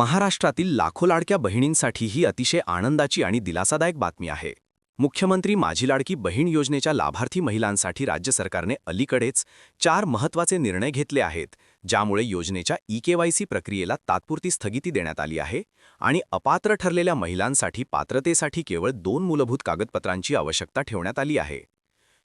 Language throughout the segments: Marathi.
महाराष्ट्रातील लाखो लाडक्या बहिणींसाठी ही अतिशय आनंदाची आणि दिलासादायक बातमी आहे. मुख्यमंत्री माझी लाडकी बहीण योजनेच्या लाभार्थी महिलांसाठी राज्य सरकारने अलीकडेच चार महत्त्वाचे निर्णय घेतले आहेत ज्यामुळे योजनेच्या ई केवायसी प्रक्रियेला तात्पुरती स्थगिती देण्यात आली आहे आणि अपात्र ठरलेल्या महिलांसाठी पात्रतेसाठी केवळ दोन मूलभूत कागदपत्रांची आवश्यकता ठेवण्यात आली आहे.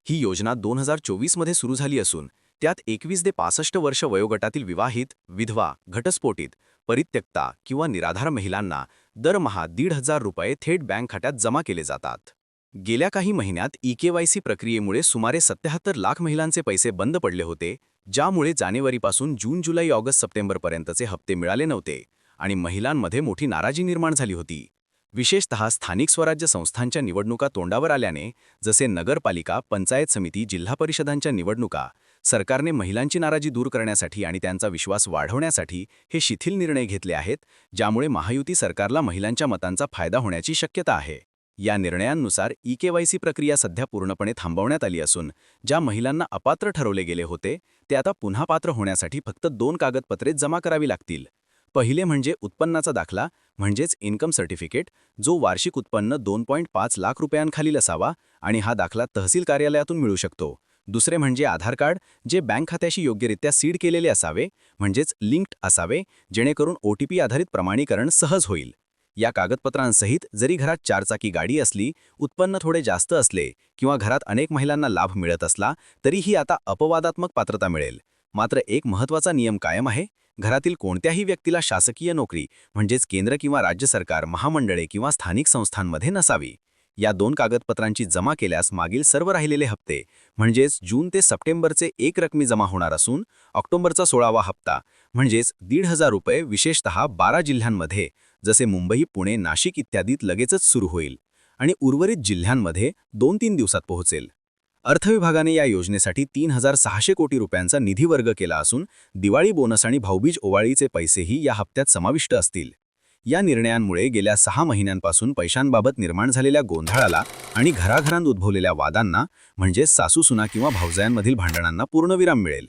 ही योजना दोन हजार चोवीसमध्ये सुरू झाली असून त्यात एकवीस ते पासष्ट वर्ष वयोगटातील विवाहित विधवा घटस्फोटित परित्यक्ता किंवा निराधार महिलांना दरमहा दीड हजार रुपये थेट बँक खात्यात जमा केले जातात. गेल्या काही महिन्यात ई केवायसी प्रक्रियेमुळे सुमारे सत्याहत्तर लाख महिलांचे पैसे बंद पडले होते ज्यामुळे जानेवारीपासून जून जुलै ऑगस्ट सप्टेंबरपर्यंतचे हप्ते मिळाले नव्हते आणि महिलांमध्ये मोठी नाराजी निर्माण झाली होती. विशेषतः स्थानिक स्वराज्य संस्थांच्या निवडणुका तोंडावर आल्याने जसे नगरपालिका पंचायत समिती जिल्हा परिषदांच्या निवडणुका सरकारने महिलांची नाराजी दूर करण्यासाठी आणि त्यांचा विश्वास वाढवण्यासाठी हे शिथिल निर्णय घेतले आहेत ज्यामुळे महायुती सरकारला महिलांच्या मतांचा फायदा होण्याची शक्यता आहे. या निर्णयांनुसार ई केवायसी प्रक्रिया सध्या पूर्णपणे थांबवण्यात आली असून ज्या महिलांना अपात्र ठरवले गेले होते ते आता पुन्हा पात्र होण्यासाठी फक्त दोन कागदपत्रे जमा करावी लागतील. पहिले म्हणजे उत्पन्नाचा दाखला म्हणजेच इन्कम सर्टिफिकेट जो वार्षिक उत्पन्न दोन पॉईंट पाच लाख रुपयांखालील असावा आणि हा दाखला तहसील कार्यालयातून मिळू शकतो. दुसरे म्हणजे आधार कार्ड जे बँक खात्याशी योग्यरित्या सीड केलेले असावे म्हणजेच लिंक्ड असावे जेणेकरून ओ टी पी आधारित प्रमाणीकरण सहज होईल. या कागदपत्रांसहित जरी घरात चारचाकी गाडी असली उत्पन्न थोडे जास्त असले किंवा घरात अनेक महिलांना लाभ मिळत असला तरीही आता अपवादात्मक पात्रता मिळेल. मात्र एक महत्त्वाचा नियम कायम आहे घरातील कोणत्याही व्यक्तीला शासकीय नोकरी म्हणजेच केंद्र किंवा राज्य सरकार महामंडळे किंवा स्थानिक संस्थांमध्ये नसावी. या दोन कागदपत्रांची जमा केल्यास मागील सर्व राहिलेले हप्ते म्हणजेच जून ते सप्टेंबरचे एक रकमी जमा होणार असून ऑक्टोबरचा सोळावा हप्ता म्हणजेच दीड हजार रुपये विशेषतः बारा जिल्ह्यांमध्ये जसे मुंबई पुणे नाशिक इत्यादीत लगेचच सुरू होईल आणि उर्वरित जिल्ह्यांमध्ये दोन तीन दिवसात पोहोचेल. अर्थविभागाने या योजनेसाठी तीन हजार सहाशे कोटी रुपयांचा निधी वर्ग केला असून दिवाळी बोनस आणि भाऊबीज ओवाळीचे पैसेही या हप्त्यात समाविष्ट असतील. या निर्णयांमुळे गेल्या सहा महिन्यांपासून पैशांबाबत निर्माण झालेल्या गोंधळाला आणि घराघरांत उद्भवलेल्या वादांना म्हणजे सासूसुना किंवा भावजायांमधील भांडणांना पूर्णविराम मिळेल.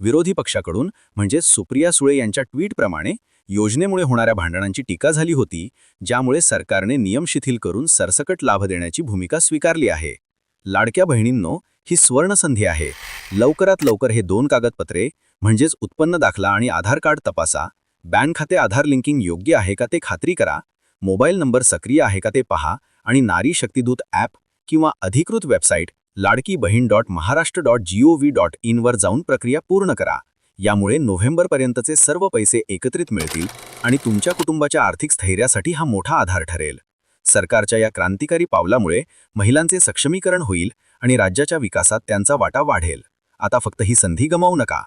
विरोधी पक्षाकडून म्हणजे सुप्रिया सुळे यांच्या ट्विटप्रमाणे योजनेमुळे होणाऱ्या भांडणांची टीका झाली होती ज्यामुळे सरकारने नियम शिथिल करून सरसकट लाभ देण्याची भूमिका स्वीकारली आहे. लाडक्या बहिणींनो ही सुवर्णसंधी आहे. लवकरात लवकर हे दोन कागदपत्रे म्हणजेच उत्पन्न दाखला आणि आधार कार्ड तपासा. बँक खाते आधार लिंकिंग योग्य आहे का ते खात्री करा. मोबाईल नंबर सक्रिय आहे का ते पहा आणि नारी शक्तिदूत ॲप किंवा अधिकृत website Ladki Bahin dot Maharashtra dot G O V dot इनवर जाऊन प्रक्रिया पूर्ण करा. यामुळे नोव्हेंबरपर्यंतचे सर्व पैसे एकत्रित मिळतील आणि तुमच्या कुटुंबाच्या आर्थिक स्थैर्यासाठी हा मोठा आधार ठरेल. सरकारच्या या क्रांतिकारी पावलामुळे महिलांचे सक्षमीकरण होईल आणि राज्याच्या विकासात त्यांचा वाटा वाढेल. आता फक्त ही संधी गमावू नका.